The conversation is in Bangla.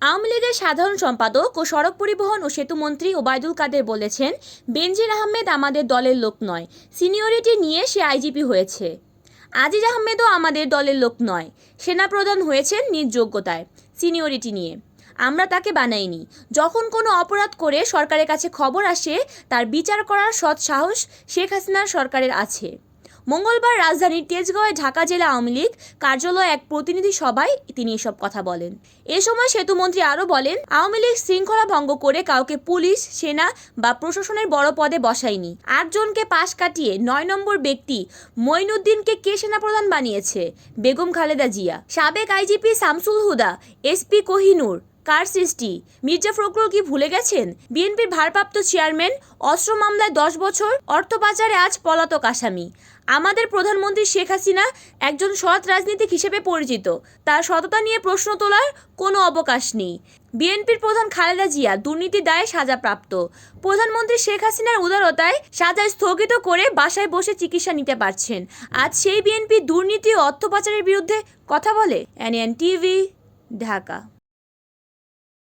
আওয়ামী লীগের সাধারণ সম্পাদক ও সড়ক পরিবহন ও সেতুমন্ত্রী ওবায়দুল কাদের বলেছেন, বেনজির আহমেদ আমাদের দলের লোক নয়, সিনিয়রিটি নিয়ে সে আইজিপি হয়েছে। আজিজ আহমেদও আমাদের দলের লোক নয়, সেনাপ্রধান হয়েছেন নিজ যোগ্যতায়, সিনিয়রিটি নিয়ে। আমরা তাকে বানাইনি। যখন কোনো অপরাধ করে সরকারের কাছে খবর আসে, তার বিচার করার সৎ সাহস শেখ হাসিনার সরকারের আছে। মঙ্গলবার রাজধানীর তেজগাঁওয়ে ঢাকা জেলা আওয়ামী লীগ কার্যালয়ে এক প্রতিনিধি সভায় তিনি এসব কথা বলেন। এ সময় সেতুমন্ত্রী আরও বলেন, আওয়ামী লীগ শৃঙ্খলা ভঙ্গ করে কাউকে পুলিশ, সেনা বা প্রশাসনের বড় পদে বসায়নি। আটজনকে পাশ কাটিয়ে নয় নম্বর ব্যক্তি মঈনুদ্দিনকে কে সেনাপ্রধান বানিয়েছে? বেগম খালেদা জিয়া। সাবেক আইজিপি শামসুল হুদা, এসপি কোহিনুর কার সৃষ্টি? মির্জা ফখরুল কি ভুলে গেছেন? বিএনপির ভারপ্রাপ্ত চেয়ারম্যান, অস্ত্র মামলায় দশ বছর অর্থ পাচারে আজ পলাতক আসামি। আমাদের প্রধানমন্ত্রী শেখ হাসিনা একজন সৎ রাজনীতিক হিসেবে পরিচিত। তার সততা নিয়ে প্রশ্ন তোলার কোনো অবকাশ নেই। বিএনপির প্রধান খালেদা জিয়া দুর্নীতি দায়ে সাজাপ্রাপ্ত। প্রধানমন্ত্রী শেখ হাসিনার উদারতায় সাজা স্থগিত করে বাসায় বসে চিকিৎসা নিতে পারছেন। আজ সেই বিএনপি দুর্নীতি ও অর্থ পাচারের বিরুদ্ধে কথা বলে এনএন টিভি ঢাকা।